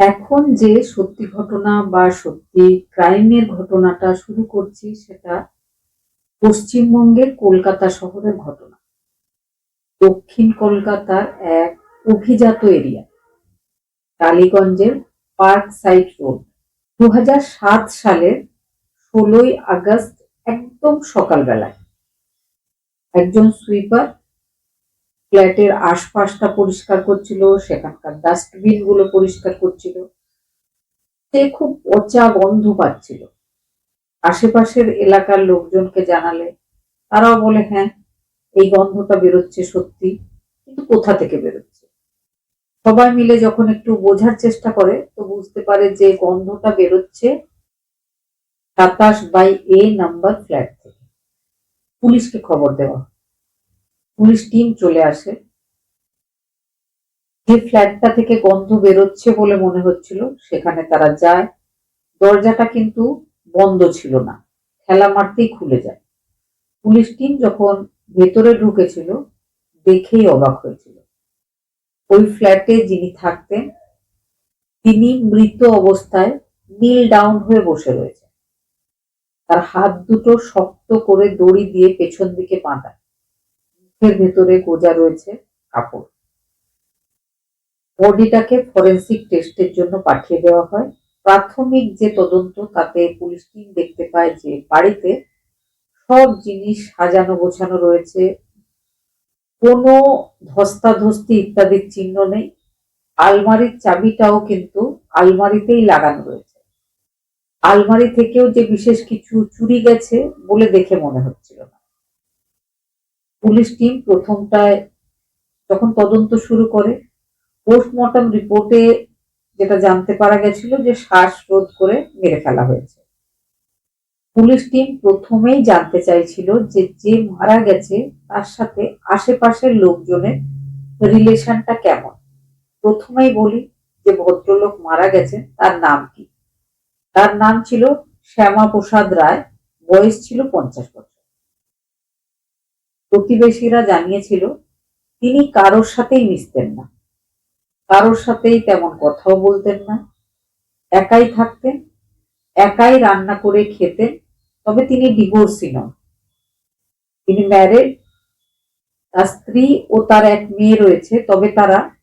এখন যে সত্যি ঘটনা বা সত্যি ক্রাইমের ঘটনাটা শুরু করছি সেটা পশ্চিমবঙ্গের কলকাতা শহরের ঘটনা। দক্ষিণ কলকাতার এক অভিজাত এরিয়া, টালিগঞ্জের পার্ক সাইড রোড দু সালের ষোলোই আগস্ট একদম সকালবেলায়। একজন সুইপার ফ্ল্যাটের আশপাশটা পরিষ্কার করছিল, সেখানকার ডাস্টবিনগুলো পরিষ্কার করছিল। সে খুব পচা গন্ধ পাচ্ছিল। আশেপাশের এলাকার লোকজনকে জানালে, তারাও বলে হ্যাঁ এই গন্ধটা বেরোচ্ছে সত্যি, কিন্তু কোথা থেকে বেরোচ্ছে? সবাই মিলে যখন একটু বোঝার চেষ্টা করে, তো বুঝতে পারে যে গন্ধটা বেরোচ্ছে সাতাশ বাই এ নাম্বার ফ্ল্যাট থেকে। পুলিশকে খবর দেওয়া। পুলিশ টিম চলে আসে। যে ফ্ল্যাটটা থেকে গন্ধ বেরোচ্ছে বলে মনে হচ্ছিল, সেখানে তারা যায়। দরজাটা কিন্তু বন্ধ ছিল না খেলা মারতেই খুলে যায়। পুলিশ টিম যখন ভেতরে ঢুকেছিল, দেখেই অবাক হয়েছিল। ওই ফ্ল্যাটে যিনি থাকতেন, তিনি মৃত অবস্থায় নীল ডাউন হয়ে বসে রয়েছে তার হাত দুটো শক্ত করে দড়ি দিয়ে পেছন দিকে বাঁধা। মুখের ভেতরে গোজা রয়েছে কাপড়। বডিটাকে ফরেন্সিক টেস্টের জন্য পাঠিয়ে দেওয়া হয়। প্রাথমিক যে তদন্ত, তাতে পুলিশ টিম দেখতে পায় যে বাড়িতে সব জিনিস সাজানো গোছানো রয়েছে। কোনো ধস্তাধস্তি ইত্যাদির চিহ্ন নেই। আলমারির চাবিটাও কিন্তু আলমারিতেই লাগানো রয়েছে। আলমারি থেকেও যে বিশেষ কিছু চুরি গেছে বলে দেখে মনে হচ্ছিল না। পুলিশ টিম প্রথমটায় যখন তদন্ত শুরু করে, পোস্টমর্টম রিপোর্টে যেটা জানতে পারা গেছিল যে শ্বাসরোধ করে মেরে ফেলা হয়েছে। পুলিশ টিম প্রথমেই জানতে চাইছিল যে যে মারা গেছে, তার সাথে আশেপাশের লোকজনের রিলেশনটা কেমন। প্রথমেই বলি যে ভদ্রলোক মারা গেছেন, তার নাম কি? তার নাম ছিল শ্যামা প্রসাদ রায়, বয়স ছিল পঞ্চাশ বছর। প্রতিবেশীরা জানিয়েছিল, তিনি কারোর সাথেই মিশতেন না। কারোর সাথেই তেমন কথাও বলতেন না। একাই থাকতেন, একাই রান্না করে খেতেন, তবে তিনি ডিভোর্সি নন। তিনি ম্যারেড, তার স্ত্রী ও তার এক মেয়ে রয়েছে, তবে তারা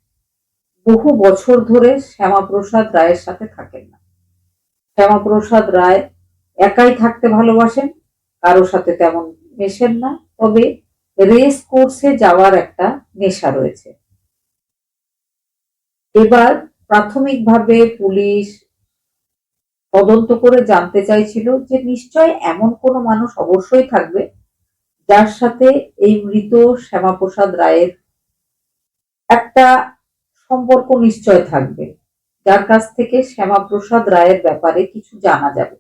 বহু বছর ধরে শ্যামাপ্রসাদ রায়ের সাথে থাকেন না। শ্যামাপ্রসাদ রায় একাই থাকতে ভালোবাসেন, কারোর সাথে তেমন মেশেন না, তবে রেস কোর্সে যাওয়ার একটা নেশা রয়েছে। এবার প্রাথমিকভাবে পুলিশ তদন্ত করে জানতে চাইছিল যে নিশ্চয় এমন কোনো মানুষ অবশ্যই থাকবে যার সাথে এই মৃত শ্যামাপ্রসাদ রায়ের একটা সম্পর্ক নিশ্চয় থাকবে, যার কাছ থেকে শ্যামাপ্রসাদ রায়ের ব্যাপারে কিছু জানা যাবে।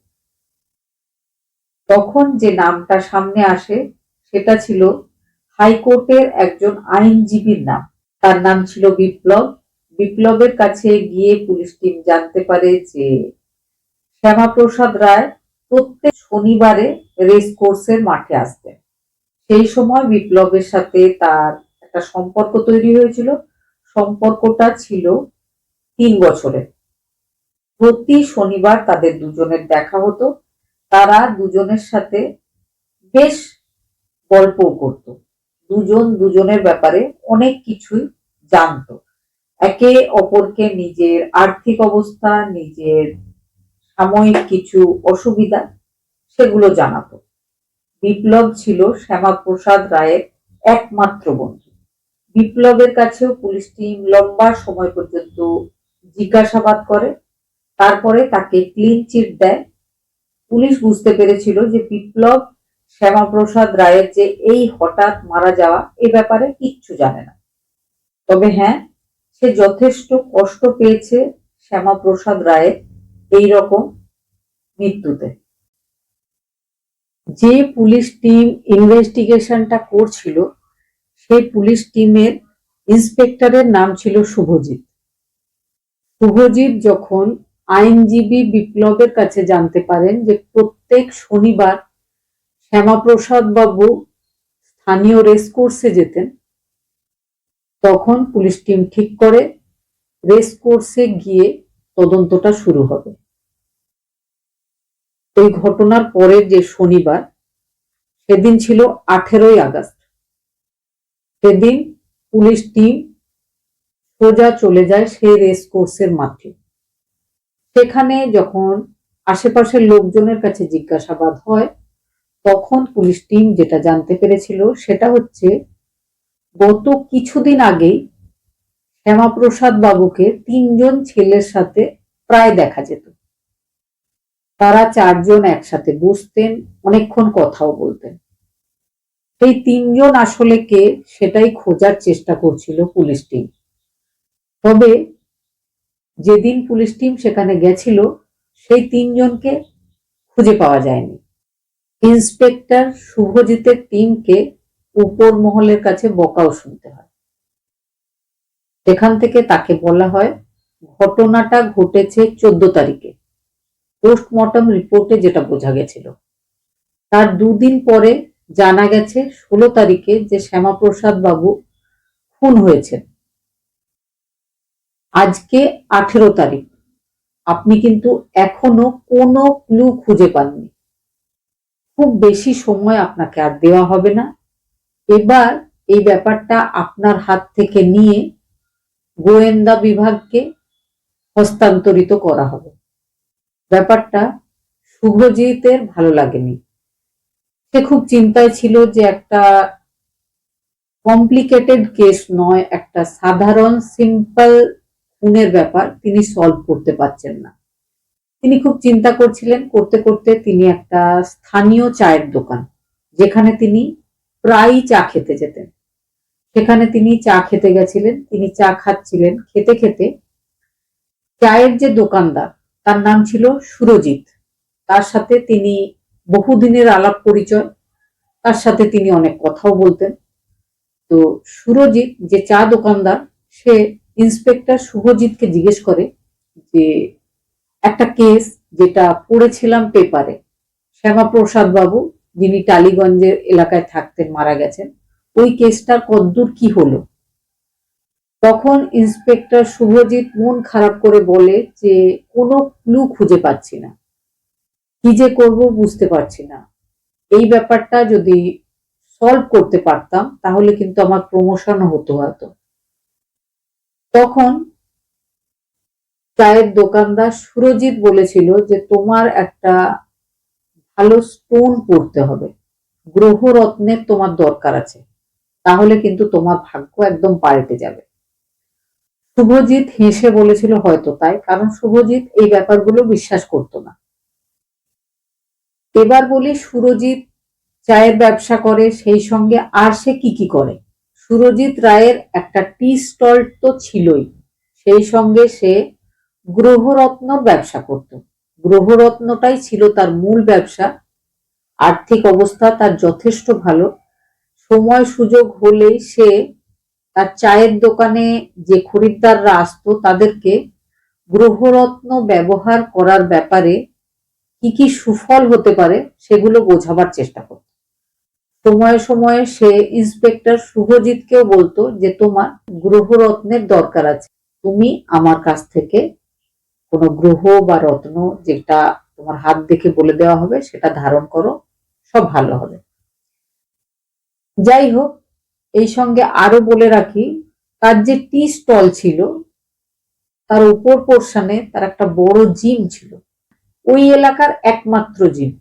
তখন যে নামটা সামনে আসে সেটা ছিল হাইকোর্টের একজন আইনজীবীর নাম। তার নাম ছিল বিপ্লব। বিপ্লবের কাছে গিয়ে পুলিশ টিম জানতে পারে যে শ্যামাপ্রসাদ রায় প্রত্যেক শনিবারে রেস কোর্সের মাঠে আসতেন। সেই সময় বিপ্লবের সাথে তার একটা সম্পর্ক তৈরি হয়েছিল। সম্পর্কটা ছিল তিন বছরের। প্রতি শনিবার তাদের দুজনের দেখা হতো। তারা দুজনের সাথে বেশ গল্পও করত। দুজন দুজনের ব্যাপারে অনেক কিছুই জানতো। একে অপরকে নিজের আর্থিক অবস্থা, নিজের সাময়িক কিছু অসুবিধা সেগুলো জানাত। বিপ্লব ছিল শ্যামাপ্রসাদ রায়ের একমাত্র বন্ধু। বিপ্লবের কাছেও পুলিশ টিম লম্বা সময় পর্যন্ত জিজ্ঞাসাবাদ করে, তারপরে তাকে ক্লিন চিট দেয়। পুলিশ বুঝতে পেরেছিল যে বিপ্লব শ্যামাপ্রসাদ রায়ের যে এই হঠাৎ মারা যাওয়া, এ ব্যাপারে কিচ্ছু জানে না। তবে হ্যাঁ সে যথেষ্ট কষ্ট পেয়েছে শ্যামাপ্রসাদ রায়ের এই রকম মৃত্যুতে। যে পুলিশ টিম ইনভেস্টিগেশনটা করছিল, সেই পুলিশ টিমের ইন্সপেক্টরের নাম ছিল শুভজিৎ। শুভজিৎ যখন আইনজীবী বিপ্লবের কাছে জানতে পারেন যে প্রত্যেক শনিবার শ্যামাপ্রসাদ বাবু স্থানীয় রেস কোর্সে যেতেন। তখন পুলিশ টিম ঠিক করে রেস কোর্সে গিয়ে তদন্তটা শুরু হবে। এই ঘটনার পরের যে শনিবার, সেদিন ছিল আঠেরোই আগস্ট। সেদিন পুলিশ টিম সোজা চলে যায় সেই রেস কোর্সের মাঠে। সেখানে যখন আশেপাশের লোকজনের কাছে জিজ্ঞাসাবাদ হয় তখন পুলিশ টিম যেটা জানতে পেরেছিল সেটা হচ্ছে গত কিছুদিন আগেই শ্যামাপ্রসাদ বাবুকে তিনজন ছেলের সাথে প্রায় দেখা যেত। তারা চারজন একসাথে বসতেন, অনেকক্ষণ কথাও বলতেন। সেই তিনজন আসলে কে সেটাই খোঁজার চেষ্টা করছিল পুলিশ টিম। তবে যেদিন পুলিশ টিম সেখানে গেছিল, সেই তিনজনকে খুঁজে পাওয়া যায়নি। ইন্সপেক্টর শুভজিতের টিমকে উপর মহলের কাছে বকাও শুনতে হয়। সেখান থেকে তাকে বলা হয়, ঘটনাটা ঘটেছে চোদ্দ তারিখে। পোস্টমর্টম রিপোর্টে যেটা বোঝা গেছিল। তার দুদিন পরে জানা গেছে ষোলো তারিখে যে শ্যামাপ্রসাদ বাবু খুন হয়েছেন। আজকে আঠেরো তারিখ। আপনি কিন্তু এখনও কোনো ক্লু খুঁজে পাননি। খুব বেশি সময় আপনাকে আর দেওয়া হবে না। এবার এই ব্যাপারটা আপনার হাত থেকে নিয়ে গোয়েন্দা বিভাগকে হস্তান্তরিত করা হবে। ব্যাপারটা শুভজিতের ভালো লাগেনি। সে খুব চিন্তায় ছিল যে একটা কমপ্লিকেটেড কেস নয়, একটা সাধারণ, সিম্পল, খুনের ব্যাপার তিনি সলভ করতে পারছেন না। তিনি খুব চিন্তা করছিলেন, করতে করতে তিনি একটা স্থানীয় চায়ের দোকান, যেখানে তিনি প্রায়ই চা খেতে যেতেন। সেখানে তিনি চা খেতে গেছিলেন, তিনি চা খাচ্ছিলেন খেতে খেতে। চায়ের যে দোকানদার, তার নাম ছিল সুরজিৎ। তার সাথে তিনি বহুদিনের আলাপ পরিচয়, তার সাথে তিনি অনেক কথাও বলতেন। তো সুরজিৎ যে চা দোকানদার, সে ইন্সপেক্টর শুভজিৎকে জিজ্ঞেস করে যে একটা কেস যেটা পড়েছিলাম পেপারে শ্যামাপ্রসাদ বাবু, যিনি টালিগঞ্জের এলাকায় থাকতেন, মারা গেছেন, ওই কেসটার কদ্দূর কি হলো? তখন ইন্সপেক্টর শুভজিৎ মন খারাপ করে বলে যে, কোনো ক্লু খুঁজে পাচ্ছি না। কি যে করব বুঝতে পারছি না। এই ব্যাপারটা যদি সলভ করতে পারতাম, তাহলে কিন্তু আমার প্রমোশন হতো হয়তো। তখন চায়ের দোকানদার সুরজিৎ বলেছিল যে, তোমার একটা ভালো স্টোন পড়তে হবে। গ্রহরত্নের তোমার দরকার আছে। তাহলে কিন্তু তোমার ভাগ্য একদম পাল্টে যাবে। শুভজিৎ হেসে বলেছিল, হয়তো তাই। কারণ শুভজিৎ এই ব্যাপারগুলো বিশ্বাস করতো না। এবার বলি, সুরজিৎ চায়ের ব্যবসা করে, সেই সঙ্গে আর সে কি কি করে? সুরজিৎ রায়ের একটা টি স্টল তো ছিলই। সেই সঙ্গে সে গ্রহরত্নর ব্যবসা করত। গ্রহরত্নটাই ছিল তার মূল ব্যবসা। আর্থিক অবস্থা তার যথেষ্ট ভালো। সময় সুযোগ হলেই সে তার চায়ের দোকানে যে খরিদ্দাররা আসতো তাদেরকে গ্রহরত্ন ব্যবহার করার ব্যাপারে কি কি সুফল হতে পারে সেগুলো বোঝাবার চেষ্টা করত। সময়ে সময়ে সে ইন্সপেক্টর শুভজিৎকেও বলতো যে, তোমার গ্রহরত্নের দরকার আছে। তুমি আমার কাছ থেকে কোনো গ্রহ বা রত্ন যেটা তোমার হাত দেখে বলে দেওয়া হবে, সেটা ধারণ করো, সব ভালো হবে। যাই হোক, এই সঙ্গে আরও বলে রাখি, তার যে টি স্টল ছিল, তার উপর পোর্শনে তার একটা বড় জিম ছিল। ওই এলাকার একমাত্র জিম।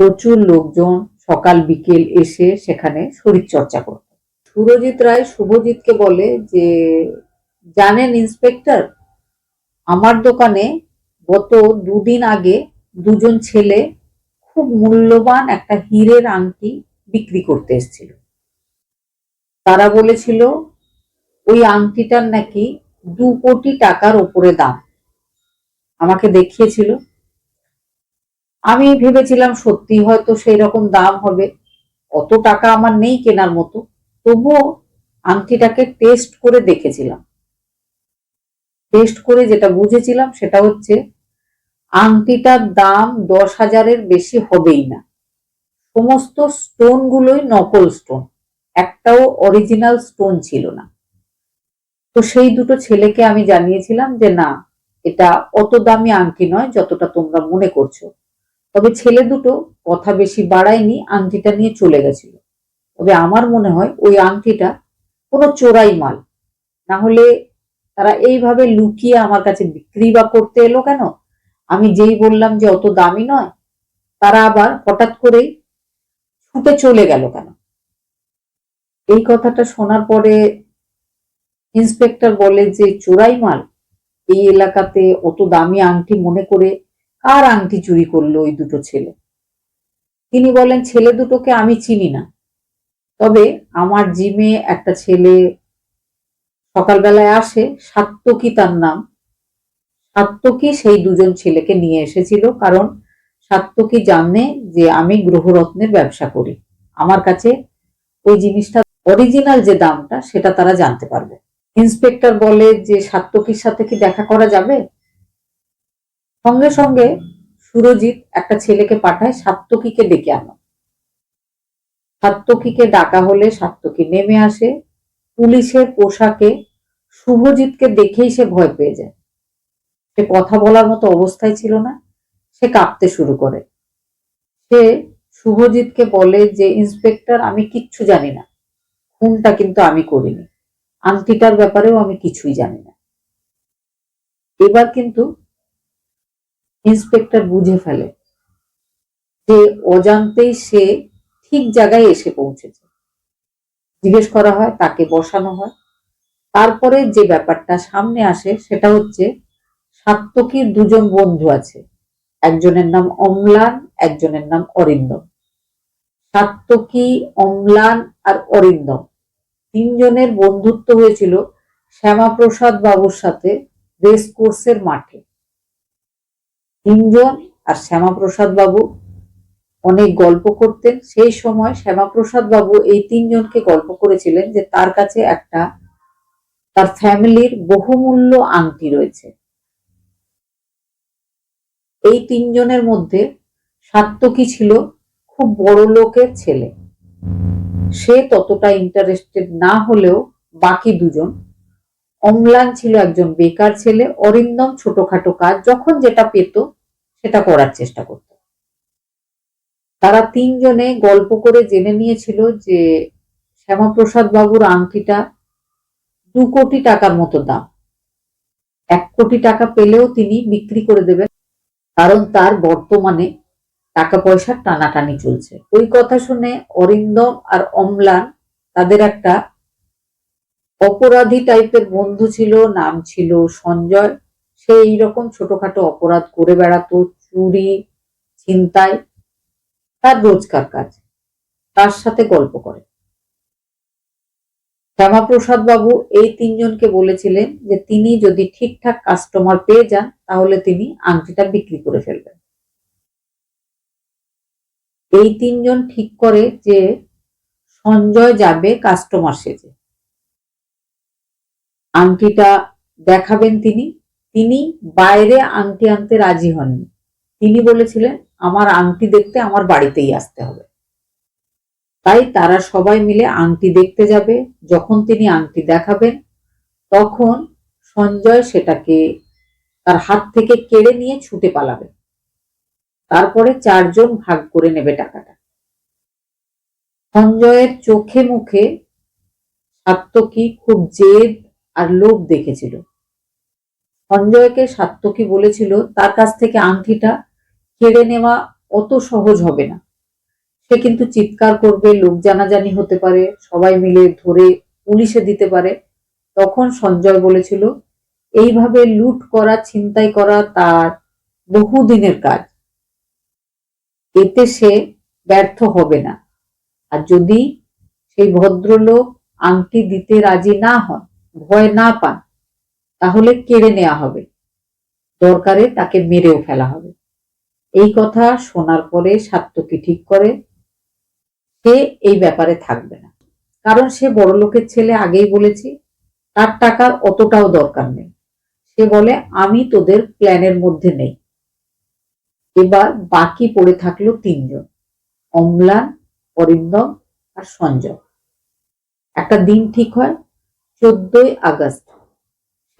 প্রচুর লোকজন সকাল বিকেল এসে সেখানে শরীর চর্চা করত। সুরজিৎ রায় শুভজিৎকে বলে যে, জানেন ইন্সপেক্টর আমার দোকানে গত দুদিন আগে দুজন ছেলে খুব মূল্যবান একটা হীরের আংটি বিক্রি করতে এসেছিল। তারা বলেছিল, ওই আংটিটার নাকি দু কোটি টাকার ওপরে দাম। আমাকে দেখিয়েছিল। আমি ভেবেছিলাম, সত্যি হয়তো সেই রকম দাম হবে। অত টাকা আমার নেই কেনার মতো। তবুও আংটিটাকে টেস্ট করে দেখেছিলাম। টেস্ট করে যেটা বুঝেছিলাম সেটা হচ্ছে, আংটিটার দাম দশ হাজারের বেশি হবেই না। সমস্ত স্টোন গুলোই নকল স্টোন একটাও অরিজিনাল স্টোন ছিল না। তো সেই দুটো ছেলেকে আমি জানিয়েছিলাম যে, না, এটা অত দামি আংটি নয়, যতটা তোমরা মনে করছ। তবে ছেলে দুটো কথা বেশি বাড়ায়নি, আংটিটা নিয়ে চলে গেছিল। তবে আমার মনে হয় ওই আংটিটা কোনো চোরাই মাল, না হলে তারা এইভাবে লুকিয়ে আমার কাছে বিক্রি বা করতে এলো কেন? আমি যেই বললাম যে অত দামি নয়, তারা আবার হঠাৎ করেই ছুটে চলে গেল কেন? এই কথাটা শোনার পরে ইন্সপেক্টর বলে যে, চোরাই মাল, এই এলাকাতে অত দামি আংটি মনে করে কার আংটি চুরি করল ওই দুটো ছেলে? তিনি বলেন, ছেলে দুটোকে আমি চিনি না। তবে আমার জিমে একটা ছেলে সকালবেলায় আসে সাত্তকী তার নাম। সাত্তকী সেই দুজন ছেলেকে নিয়ে এসেছিল কারণ সাত্তকী জানে যে আমি গ্রহরত্নের ব্যবসা করি। আমার কাছে ওই জিনিসটা অরিজিনাল যে দামটা সেটা তারা জানতে পারবে। ইন্সপেক্টর বলে যে সাত্তকীর সাথে কি দেখা করা যাবে? সঙ্গে সঙ্গে সুরজিৎ একটা ছেলেকে পাঠায় সাত্তকীকে ডেকে আনো। সাত্তকীকে ডাকা হলে সাত্তকী নেমে আসে। পুলিশের পোশাকে শুভজিৎকে দেখেই সে ভয় পেয়ে যায়। সে কথা বলার মতো অবস্থায় ছিল না, সে কাঁপতে শুরু করে। সে শুভজিৎকে বলে যে, ইন্সপেক্টর, আমি কিচ্ছু জানি না। খুনটা কিন্তু আমি করিনি। আংটিটার ব্যাপারেও আমি কিছুই জানি না। এবার কিন্তু ইন্সপেক্টর বুঝে ফেলে যে, অজান্তেই সে ঠিক জায়গায় এসে পৌঁছেছে। জিজ্ঞেস করা হয়, তাকে বসানো হয়। তারপরে যে ব্যাপারটা সামনে আসে সেটা হচ্ছে সাত্তকীর দুজন বন্ধু আছে। একজনের নাম অম্লান, একজনের নাম অরিন্দম। সাত্তকী অম্লান আর অরিন্দম তিনজনের বন্ধুত্ব হয়েছিল শ্যামাপ্রসাদ বাবুর সাথে রেস কোর্সের মাঠে। তিনজন আর শ্যামাপ্রসাদ বাবু অনেক গল্প করতেন। সেই সময় শ্যামাপ্রসাদ বাবু এই তিনজনকে গল্প করেছিলেন যে তার কাছে একটা তার ফ্যামিলির বহুমূল্য আংটি রয়েছে। এই তিনজনের মধ্যে সাত্তকী ছিল খুব বড় লোকের ছেলে। সে ততটা ইন্টারেস্টেড না হলেও বাকি দুজন, অম্লান ছিল একজন বেকার ছেলে, অরিন্দম ছোটখাটো কাজ, যখন যেটা পেত সেটা করার চেষ্টা করত। তারা তিনজনে গল্প করে জেনে নিয়েছিল যে শ্যামাপ্রসাদ বাবুর আংটিটা দু কোটি টাকার মতো দাম। এক কোটি টাকা পেলেও তিনি বিক্রি করে দেবেন, কারণ তার বর্তমানে টাকা পয়সার টানাটানি চলছে। ওই কথা শুনে অরিন্দম আর অম্লান তাদের একটা অপরাধী টাইপের বন্ধু ছিল, নাম ছিল সঞ্জয়। সে এইরকম ছোটখাটো অপরাধ করে বেড়াতো, চুরি, ছিনতাই। তার রোজকার কাজ, তার সাথে গল্প করে। শ্যামাপ্রসাদ বাবু এই তিনজনকে বলেছিলেন যে তিনি যদি ঠিকঠাক কাস্টমার পেয়ে যান, তাহলে তিনি আংটিটা বিক্রি করে ফেলবেন। এই তিনজন ঠিক করে যে সঞ্জয় যাবে কাস্টমার সেজে। আংটিটা দেখাবেন তিনি তিনি বাইরে আংটি আনতে রাজি হননি। তিনি বলেছিলেন আমার আংটি দেখতে আমার বাড়িতেই আসতে হবে। তাই তারা সবাই মিলে আংটি দেখতে যাবে। যখন তিনি আংটি দেখাবেন, তখন সঞ্জয় সেটাকে তার হাত থেকে কেড়ে নিয়ে ছুটে পালাবে। তারপরে চারজন ভাগ করে নেবে টাকাটা। সঞ্জয়ের চোখে মুখে সাত্তকী খুব জেদ আর লোভ দেখেছিল। সঞ্জয়কে সাত্তকী বলেছিল, তার কাছ থেকে আংটিটা কেড়ে নেওয়া অত সহজ হবে না। সে কিন্তু চিৎকার করবে, লোক জানাজানি হতে পারে, সবাই মিলে ধরে পুলিশে দিতে পারে। তখন সঞ্জয় বলেছিল, এইভাবে লুট করা, ছিনতাই করা তার বহুদিনের কাজ। এতে সে ব্যর্থ হবে না। আর যদি সেই ভদ্রলোক আংটি দিতে রাজি না হন, ভয় না পান, তাহলে কেড়ে নেওয়া হবে। দরকারে তাকে মেরেও ফেলা হবে। এই কথা শোনার পরে সাত্তকী ঠিক করে, সে এই ব্যাপারে থাকবে না। কারণ সে বড় লোকের ছেলে আগেই বলেছি, তার টাকার অতটাও দরকার নেই। সে বলে, আমি তোদের প্ল্যানের মধ্যে নেই। এবার বাকি পড়ে থাকল তিনজন, অম্লান, অরিন্দম আর সঞ্জয়। একটা দিন ঠিক হয়, চোদ্দই আগস্ট।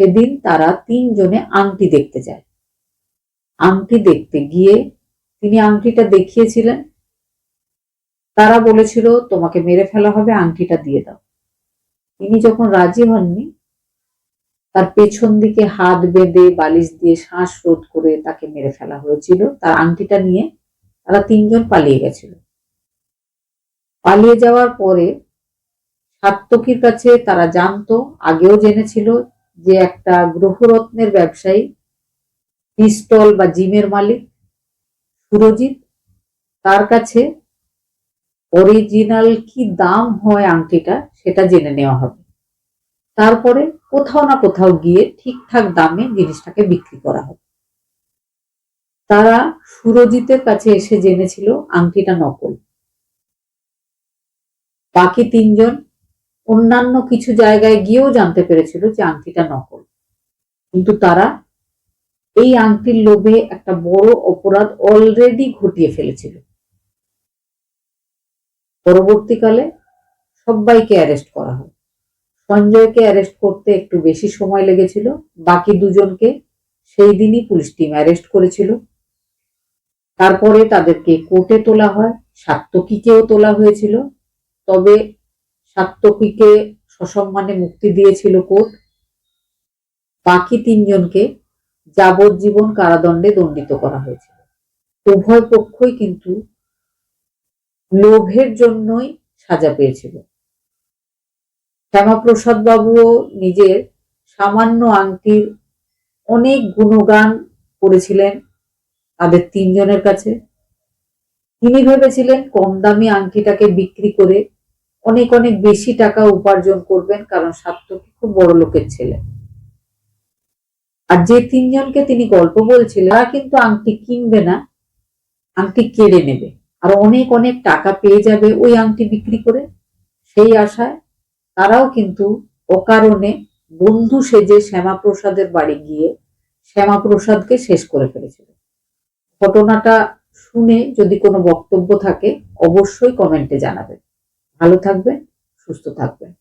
সেদিন তারা তিনজনে আংটি দেখতে যায়। আংটি দেখতে। গিয়ে তিনি আংটিটা দেখিয়েছিলেন। তারা বলেছিল, তোমাকে মেরে ফেলা হবে, আংটিটা দিয়ে দাও। তিনি যখন রাজি হননি, তার পেছন দিকে হাত বেঁধে বালিশ দিয়ে শ্বাস রোধ করে তাকে মেরে ফেলা হয়েছিল। তার আংটিটা নিয়ে তারা তিনজন পালিয়ে গেছিল। পালিয়ে যাওয়ার পরে সাত্তকীর কাছে তারা জানতো, আগেও জেনেছিল যে একটা গ্রহরত্নের ব্যবসায়ী পিস্তল বা জিমের মালিক সুরজিৎ, তার কাছে অরিজিনাল কি দাম হয় আংটিটা সেটা জেনে নেওয়া হবে। তারপরে কোথাও না কোথাও গিয়ে ঠিকঠাক দামে জিনিসটাকে বিক্রি করা হবে। তারা সুরজিতের কাছে এসে জেনেছিল আংটিটা নকল। বাকি তিনজন অন্যান্য কিছু জায়গায় গিয়েও জানতে পেরেছিল যে আংটিটা নকল। কিন্তু তারা এই আংটির লোভে একটা বড় অপরাধ অলরেডি ঘটিয়ে ফেলেছিল। পরবর্তীকালে সবাইকে অ্যারেস্ট করা হয়। সঞ্জয়কে অ্যারেস্ট করতে একটু বেশি সময় লেগেছিল। বাকি দুজনকে সেই দিনই পুলিশ টিম অ্যারেস্ট করেছিল। তারপরে তাদেরকে কোর্টে তোলা হয় সাত্তকীকেও তোলা হয়েছিল। তবে সাত্তকীকে সসম্মানে মুক্তি দিয়েছিল কোর্ট। বাকি তিনজনকে যাবজ্জীবন কারাদণ্ডে দণ্ডিত করা হয়েছিল। উভয় পক্ষই কিন্তু লোভের জন্যই সাজা পেয়েছিল। শ্যামাপ্রসাদ বাবুও নিজের সামান্য আংটির অনেক গুণগান করেছিলেন তাদের তিনজনের কাছে। তিনি ভেবেছিলেন কম দামি আংটিটাকে বিক্রি করে অনেক অনেক বেশি টাকা উপার্জন করবেন, কারণ সাত্তকী খুব বড় লোকের ছেলে। আর যে তিনজনকে তিনি গল্প বলছিলেন, তারা কিন্তু আংটি কিনবে না, আংটি কেড়ে নেবে। আর অনেক অনেক টাকা পেয়ে যাবে ওই আংটি বিক্রি করে। সেই আশায় তারাও কিন্তু অকারণে বন্ধু সেজে শ্যামাপ্রসাদের বাড়ি গিয়ে শ্যামাপ্রসাদকে শেষ করে ফেলেছিল। ঘটনাটা শুনে যদি কোনো বক্তব্য থাকে, অবশ্যই কমেন্টে জানাবেন। ভালো থাকবেন, সুস্থ থাকবেন।